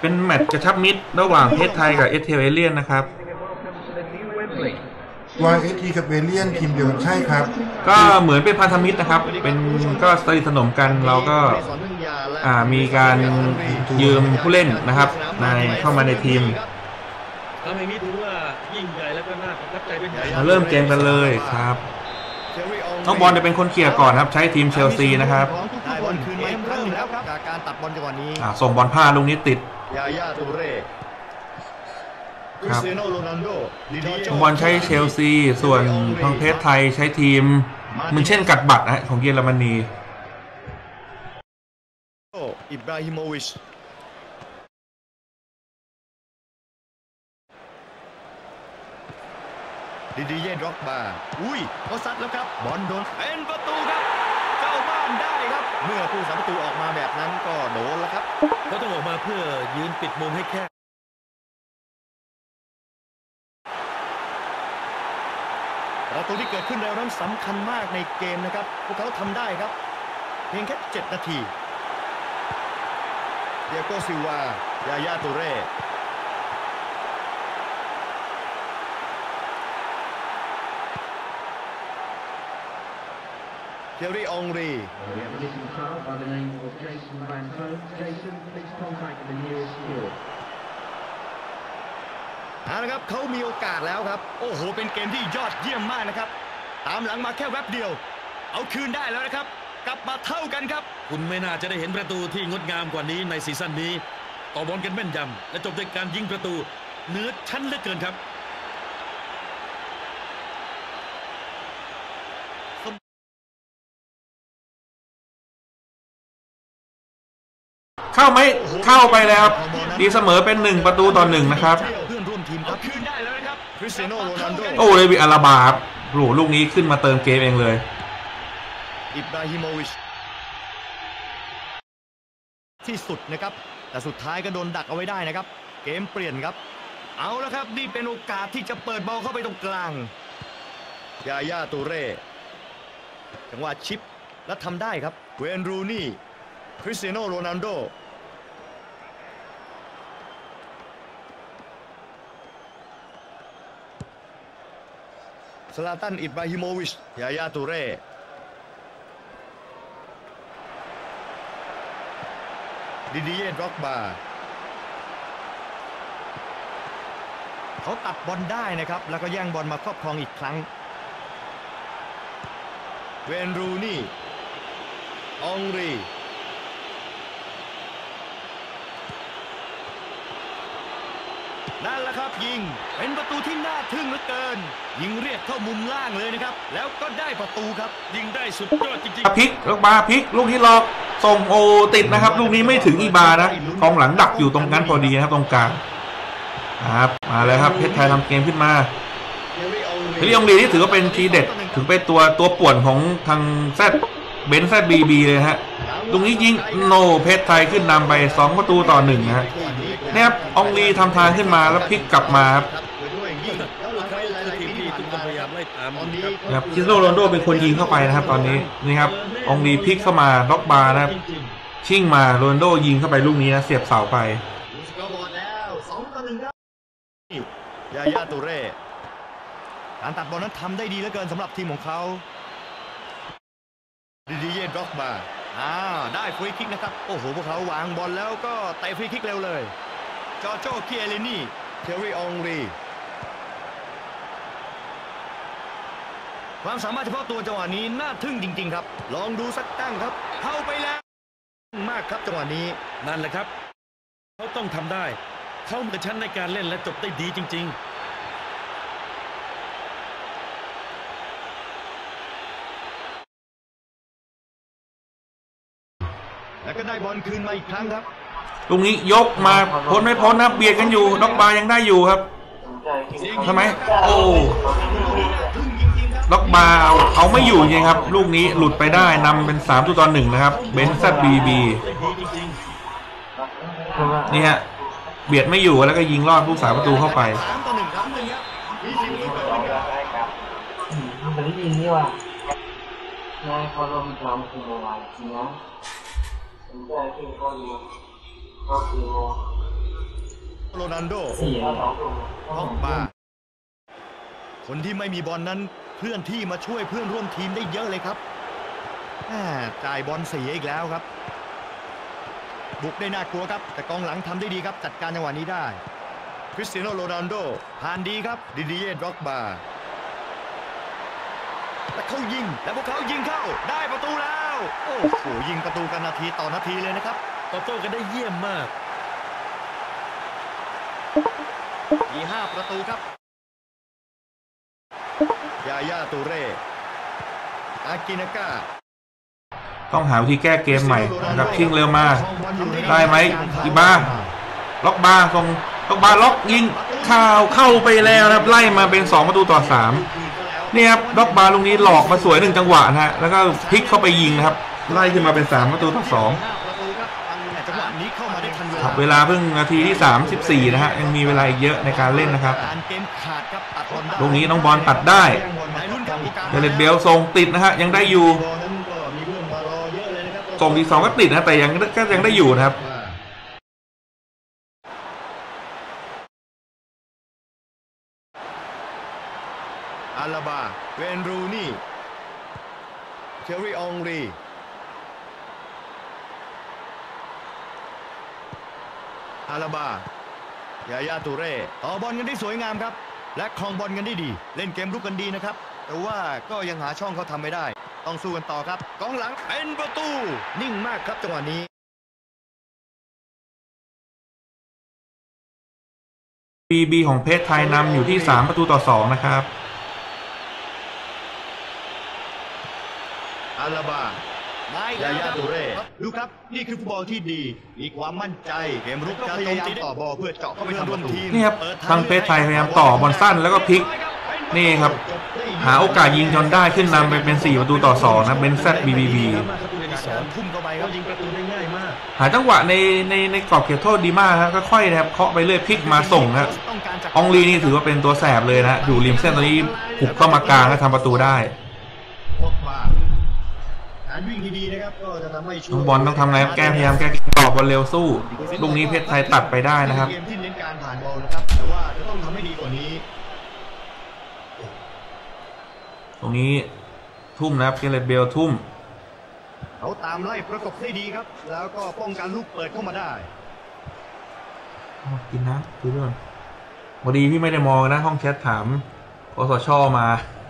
เป็นแมตช์กระชับมิตรระหว่างเพชรไทยกับเอสเทลเอเลียนนะครับ YST กับเวเลียนทีมเดียวกันใช่ครับ ก็เหมือนเป็นพันธมิตรนะครับ เป็นก็สนิทสนมกันเราก็อ่ามีการยืมผู้เล่นนะครับในเข้ามาในทีมทำอย่างนี้ถือว่ายิ่งใหญ่แล้วก็น่าประทับใจเป็นอย่างมาเริ่มเกมกันเลยครับน้องบอลจะเป็นคนเคลียร์ก่อนครับ ใช้ทีมเชลซีนะครับได้บอลคืนมาอีกครั้งหนึ่งแล้วครับจากการตัดบอลจังหวะนี้ อ่าส่งบอลพลาดลูกนี้ติด ยาย่าตูเร่คริสเตียโนโรนัลโดดิดิโจบอลใช้เชลซี ส่วนทางเพชรไทยใช้ทีม มันเช่นกัดบัตรนะฮะของเยอรมนีอิบราฮิโมวิชดิดิเย่ด็อกบาอุ้ยเขาซัดแล้วครับ บอลโดนเป็นประตูครับ เจ้าบ้านได้ครับ เมื่อผู้สาประตูออกมาแบบนั้นก็โดนแล้วครับเขาต้องออกมาเพื่อยืนปิดมุมให้แคบประตูที่เกิดขึ้นแล้วนั้นสำคัญมากในเกมนะครับ พวกเขาทำได้ครับ เพียงแค่ 7 นาที เดียโกซิลวายาย่าตูเร่ เทอรี่องรี We have a missing child by the name of Jason Van Hoen. Jason, please contact the nearest school. เอาละครับเขามีโอกาสแล้วครับ โอ้โห เป็นเกมที่ยอดเยี่ยมมากนะครับ ตามหลังมาแค่แวบเดียว เอาคืนได้แล้วนะครับ กลับมาเท่ากันครับ คุณไม่น่าจะได้เห็นประตูที่งดงามกว่านี้ในซีซั่นนี้ ต่อบอลกันแม่นยำและจบด้วยการยิงประตูเหนือชั้นเหลือเกินครับ เข้าไหมเข้าไปแล้วครับดีเสมอเป็นหนึ่งประตูต่อหนึ่งนะครับเพื่อนร่วมทีมครับคืนได้แล้วนะครับคริสเตียโนโรนัลโดโอ้เลวิอาราบาครับโหลูกนี้ขึ้นมาเติมเกมเองเลยอิบราฮิโมวิชที่สุดนะครับ แต่สุดท้ายก็โดนดักเอาไว้ได้นะครับ เกมเปลี่ยนครับ เอาแล้วครับ นี่เป็นโอกาสที่จะเปิดบอลเข้าไปตรงกลางยาย่าตูเร่จังหวะชิปและทำได้ครับเวนรูนี่คริสเตียโนโรนัลโด สลาตันอิบราฮิโมวิชยายาตูเร่ดิดิเย่ด็อกบาเขาตัดบอลได้นะครับ แล้วก็แย่งบอลมาครอบครองอีกครั้ง เวนรูนี่ องรี นั่นแหละครับยิงเป็นประตูที่น่าทึ่งเหลือเกิน ยิงเรียกเข้ามุมล่างเลยนะครับ แล้วก็ได้ประตูครับ ยิงได้สุดยอดจริงพลิกลูกบาพลิกลูกนี้หลอกส่งโอติดนะครับ ลูกนี้ไม่ถึงอีบานะกองหลังดักอยู่ตรงนั้นพอดีนะครับตรงกลางครับมาเลยครับเพชรไทยทำเกมขึ้นมาเฮลิองดีนี่ถือว่าเป็นทีเด็ดถึงเป็นตัวตัวป่วนของทางแซดเบนซ์แซดบีบีเลยฮะตรงนี้ยิงโนเพชรไทยขึ้นนำไปสองประตูต่อหนึ่งนะฮะ นี่ยครับอองลีทำทางขึ้นมาแล้วพลิกกลับมาครับครับคิสโนโรนโดเป็นคนยิงเข้าไปนะครับ ตอนนี้นี่ครับองลีพลิกเข้ามาล็อกบาร์นะครับ ชิ่งมาโรนโดยิงเข้าไปลูกนี้นะเสียบเสาไปยาย่าตูเร่การตัดบอลนั้นทำได้ดีเหลือเกินสำหรับทีมของเขาดิดิเย่ด็อกบาอ่าได้ฟรีคิกนะครับ โอ้โห พวกเขาวางบอลแล้วก็เตะฟรีคิกเร็วเลย จอร์โจเคียรินี่เทอรี่องรีความสามารถเฉพาะตัวจังหวะนี้น่าทึ่งจริง ๆ ครับ ลองดูสักตั้งครับ เข้าไปแล้วมากครับจังหวะนี้นั่นแหละครับ เขาต้องทำได้ เขาเหมือนชั้นในการเล่นและจบได้ดีจริง ๆแล้วก็ได้บอลคืนมาอีกครั้งครับ ลูกนี้ยกมาพ้นไม่พ้นนะเบียดกันอยู่ล็อกบายังได้อยู่ครับทำไมโอ้ล็อกบาเอาเอาไม่อยู่จริงครับ ลูกนี้หลุดไปได้นำเป็นสามตัวตอนหนึ่งนะครับเบนซ์แซดบีบีนี่ฮะเบียดไม่อยู่แล้วก็ยิงลอดผู้สาประตูเข้าไปมันได้ยินนี่ว่ะนายเขาลงทำคืออะไรนะสนใจที่เขาเรียน โรนัลโดพ็อกบาคนที่ไม่มีบอลนั้นเคลื่อนที่มาช่วยเพื่อนร่วมทีมได้เยอะเลยครับแหม่จ่ายบอลเสียอีกแล้วครับ บุกได้น่ากลัวครับ แต่กองหลังทำได้ดีครับ จัดการจังหวะนี้ได้ คริสเตียโนโรนัลโดผ่านดีครับดิดิเย่ด็อกบาแต่เขายิง แล้วพวกเขายิงเข้าได้ประตูแล้ว โอ้โหยิงประตูกันนาทีต่อนาทีเลยนะครับ ตอบโต้กันได้เยี่ยมมาก มีห้าประตูครับ ยายาตูเร่ อากินาก้าต้องหาวิธีแก้เกมใหม่รับทิ้งเร็วมา ได้ไหมอีบ้าล็อกบ้าร์ส่งล็อกบ้าล็อกยิงข่าวเข้าไปแล้วครับ ไล่มาเป็นสองประตูต่อสามนี่ครับล็อกบ้าลูกนี้หลอกมาสวยหนึ่งจังหวะนะฮะแล้วก็พลิกเข้าไปยิงนะครับ ไล่ขึ้นมาเป็นสามประตูต่อสอง ครับเวลาเพิ่งนาทีที่ 34 นะฮะ ยังมีเวลาอีกเยอะในการเล่นนะครับการเกมขาดครับตัดบอลได้ลูกนี้น้องบอลตัดได้ในรุ่นครับโอกาสเดเลตเบลส่งติดนะฮะ ยังได้อยู่ส่งทีสองก็ติดนะแต่ยังก็ยังได้อยู่นะครับอาลาบาเวนรูนี่เทอรี่องรี อาลาบายายาตูเร่ต่อบอลกันได้สวยงามครับ และครองบอลกันได้ดี เล่นเกมรุกกันดีนะครับ แต่ว่าก็ยังหาช่องเขาทำไม่ได้ ต้องสู้กันต่อครับกองหลังเป็นประตู นิ่งมากครับจังหวะนี้ BB ของเพชรไทยนำอยู่ที่ 3 ประตูต่อ 2 นะครับ อาลาบา ยายาตูเร่ ดูครับ นี่คือฟุตบอลที่ดี มีความมั่นใจเกมรุกจะพยายามต่อบอลเพื่อเจาะเข้าไปทำประตูนี่ครับทางเพชรไทยพยายามต่อบอลสั้นแล้วก็พลิก นี่ครับ หาโอกาสยิงจนได้ขึ้นนำไปเป็น 4 ประตูต่อ 2 นะเป็น ZBBB ทุ่มเข้าไปครับยิงประตูได้ง่ายมากหาจังหวะในในในกรอบเขตโทษดีมากนะครับก็ค่อยนะครับเคาะไปเรื่อยพลิกมาส่งนะครับต้องการจะอองลีนี่ถือว่าเป็นตัวแสบเลยนะอยู่ริมเส้นตอนนี้หุบเข้ามากลางและทำประตูได้ พกมาการวิ่งที่ดีนะครับก็จะทำให้ช่วยน้องบอลต้องทำไงครับแก้พยายามแก้ต่อบอลเร็วสู้ลูกนี้เพชรไทยตัดไปได้นะครับเกมที่เน้นการผ่านบอลนะครับแต่ว่าจะต้องทำให้ดีกว่านี้ ตรงนี้ทุ่มนะครับเกเรตเบลทุ่มเขาตามไล่ประกบได้ดีครับ แล้วก็ป้องกันลูกเปิดเข้ามาได้อ๋อกินนะคุยด้วยก่อนพอดีพี่ไม่ได้มองนะห้องแชทถามกสชมา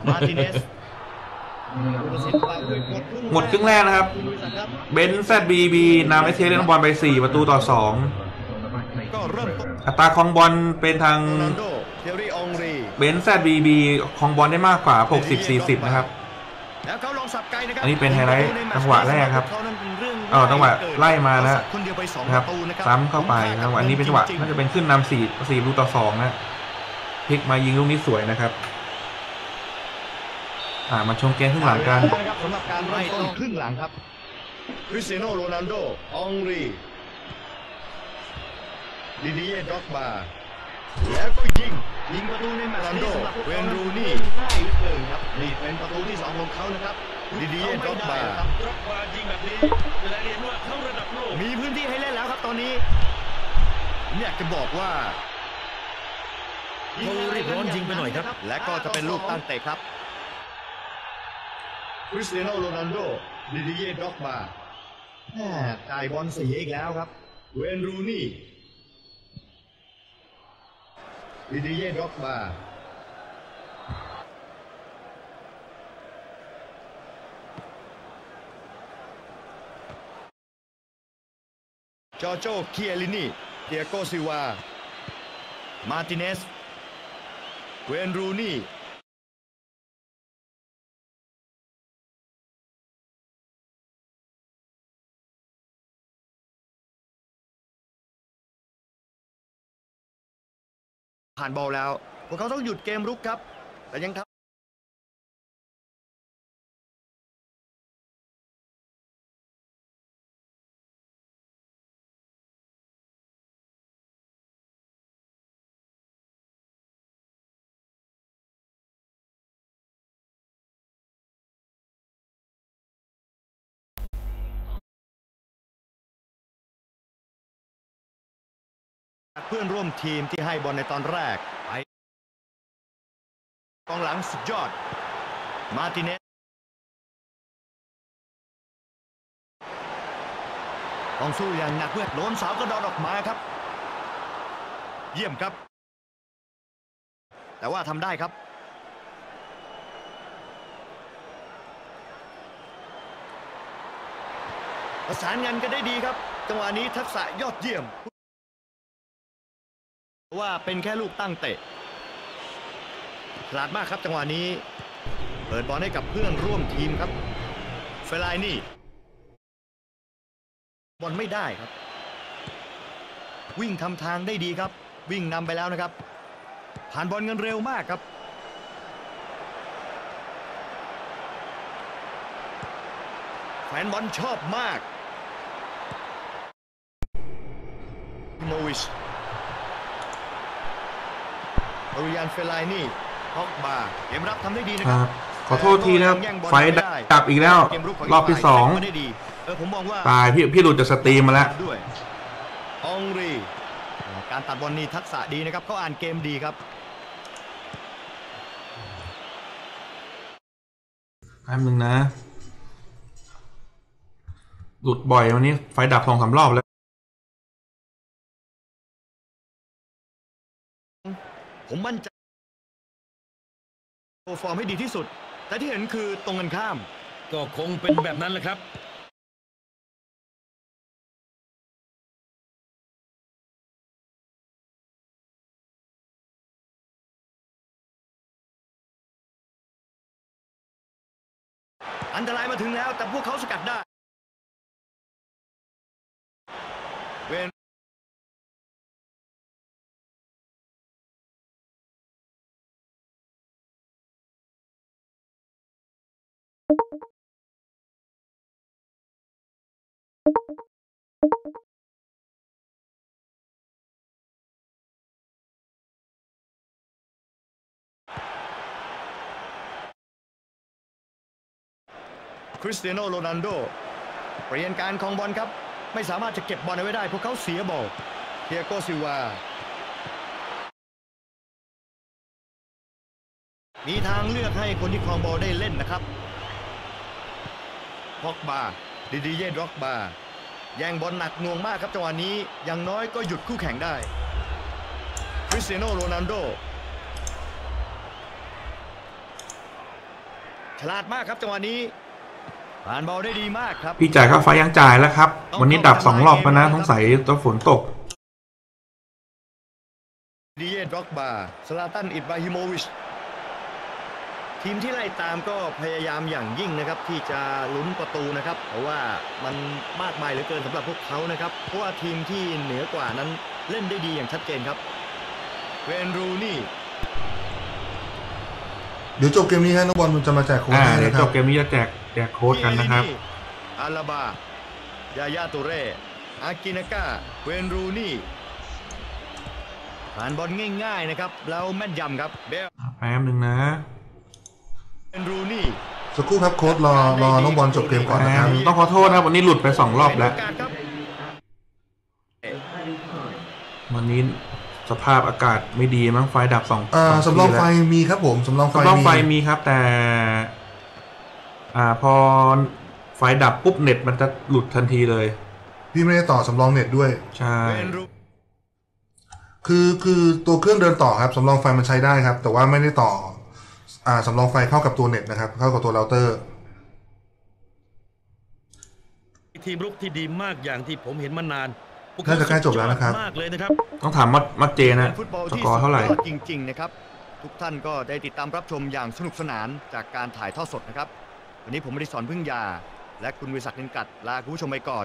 มาร์ติเนส หมดครึ่งแรกนะครับ เบนซ์แซดบีบีนำไอเทเล่นบอลไป 4 ประตูต่อ 2 อัตราคองบอลเป็นทางเบนซ์แซดบีบีคองบอลได้มากกว่า 60-40 นะครับองสับนะครับอันนี้เป็นไฮไลท์จังหวะแรกครับเออจังหวะไล่มานะเขสับคนเดียวนะครับซ้ำเข้าไปนะครับอันนี้เป็นจังหวะน่าจะเป็นขึ้นนำสี่สี่ประตูต่อสองนะพลิกมายิงลูกนี้สวยนะครับ อ่ามาชมเกมครึ่งหลังกันนะครับสำหรับการเริ่มต้นครึ่งหลังครับคริสเตียโนโรนัลโดองรีดิดิเย่ด็อกบาแล้วก็ยิงยิงประตูในแมตช์นี้สำหรับเวนรูนี่ง่ายเหลือเกินครับนี่เป็นประตูที่สองของเขานะครับดิดิเย่ด็อกบารับมายิงแบบนี้เวลาเรียนว่าเขาระดับโลกมีพื้นที่ให้เล่นแล้วครับตอนนี้ผมอยากจะบอกว่าเขารีบร้อนยิงไปหน่อยครับ และก็จะเป็นลูกตั้งเตะครับ คริสเตียโนโรนัลโดดิดิเย่ด็อกบาแม่จ่ายบอลเสียอีกแล้วครับ เวนรูนี่ดิดิเย่ด็อกบาจอโจเคียลินีเดียโกซิวา มาร์ติเนส เวนรูนี่ ผ่านบอลแล้ว พวกเขาต้องหยุดเกมรุกครับ แต่ยังทำ เพื่อนร่วมทีมที่ให้บอลในตอนแรกไปกองหลังสุดยอด มาติเนสต้องสู้อย่างหนักเพื่อโดนเสากระดอนออกมาครับ เยี่ยมครับ แต่ว่าทำได้ครับประสานงานกันได้ดีครับ จังหวะนี้ทักษะยอดเยี่ยม ว่าเป็นแค่ลูกตั้งเตะฉลาดมากครับจังหวะนี้ เปิดบอลให้กับเพื่อนร่วมทีมครับเฟลายนี่บอลไม่ได้ครับ วิ่งทำทางได้ดีครับ วิ่งนำไปแล้วนะครับ ผ่านบอลเงินเร็วมากครับแฟนบอลชอบมากโนวิช อริยานเฟลายนี่ฮอกบาเกมรับทำได้ดีนะคครัรับบขอโทษทีนะครับแย่งบอลไฟไม่ได้ดับอีกแล้วเกมรุกขรอบที่กสองฝ่ายใช้ได้ดีเออผมมองว่าตายพี่พี่หลุดจากสตรีมมาแล้วด้วยองรีการตัดบอลนี่ทักษะดีนะครับเขาอ่านเกมดีครับ แป๊บนึงนะ หลุดบ่อยวันนี้ไฟดับสองสามรอบแล้ว ผมมั่นใจโชว์ฟอร์มให้ดีที่สุด แต่ที่เห็นคือตรงกันข้าม ก็คงเป็นแบบนั้นแหละครับอันตรายมาถึงแล้วแต่พวกเขาสกัดได้เวน คริสเตียโนโรนัลโดเปลี่ยนการของบอลครับ ไม่สามารถจะเก็บบอลเอาไว้ได้ พวกเขาเสียบอลเทียโกซิวา มีทางเลือกให้คนที่ครองบอลได้เล่นนะครับพอกบาดิดิเย่ด็อกบาแย่งบอลหนักหน่วงมากครับจังหวะนี้อย่างน้อยก็หยุดคู่แข่งได้ คริสเตียโนโรนัลโดฉลาดมากครับจังหวะนี้ ผ่านบอลได้ดีมากครับ พี่จ่ายค่าไฟยังจ่ายแล้วครับ วันนี้ดับสองรอบแล้วนะสงสัยตอนฝนตกดิเย่ด็อกบาสลาตัน อิบราฮิโมวิช ทีมที่ไล่ตามก็พยายามอย่างยิ่งนะครับ ที่จะลุ้นประตูนะครับ เพราะว่ามันมากมายเหลือเกินสำหรับพวกเขานะครับ เพราะว่าทีมที่เหนือกว่านั้นเล่นได้ดีอย่างชัดเจนครับ เวนรูนี่ เดี๋ยวจบเกมนี้ฮะน้องบอลมันจะมาแจกโค้ดอ่าให้เดี๋ยวนะคจรับบเกมนี้จะแจกแจกโค้ดกันนะครับ อาลาบายายาตูเร่อากินากาเวนรูนี่ผ่านบอลง่ายๆนะครับ แล้วแม่นยำครับเบลแป๊บนึงนะ เวนรูนี่สักครู่ครับโค้ดรอรอน้องบอลจบเกมก่อนนะครับต้องขอโทษนะครับวันนี้หลุดไปสองรอบแล้ว เป็นโอกาสครับ Added time. วันนี้ สภาพอากาศไม่ดีมั้งไฟดับสองอ่าสสำรองไฟทีแล้วมีครับผมสำรองไฟสำรองไฟมีมีครับ แต่ อ่าพอไฟดับปุ๊บเน็ตมันจะหลุดทันทีเลย พี่ไม่ได้ต่อสำรองเน็ตด้วยใช่เวนรูคือคือตัวเครื่องเดินต่อครับสำรองไฟมันใช้ได้ครับ แต่ว่าไม่ได้ต่อ อ่าสำรองไฟเข้ากับตัวเน็ตนะครับ เข้ากับตัวเราเตอร์ทีมรุกที่ดีมากอย่างที่ผมเห็นมานานพวกเข น่าจะใกล้จบแล้วนะครับ มากเลยนะครับต้องถามมัดมัดเจนะเป็นฟุตบอลสที่กอร์เท่าไหร่ สุดยอดจริง ๆ นะครับ ทุกท่านก็ได้ติดตามรับชมอย่างสนุกสนานจากการถ่ายทอดสดนะครับ วันนี้ผมมริสอนพึ่งยา และคุณวิศักดิ์เนนกัดลาคุณผู้ชมไปก่อน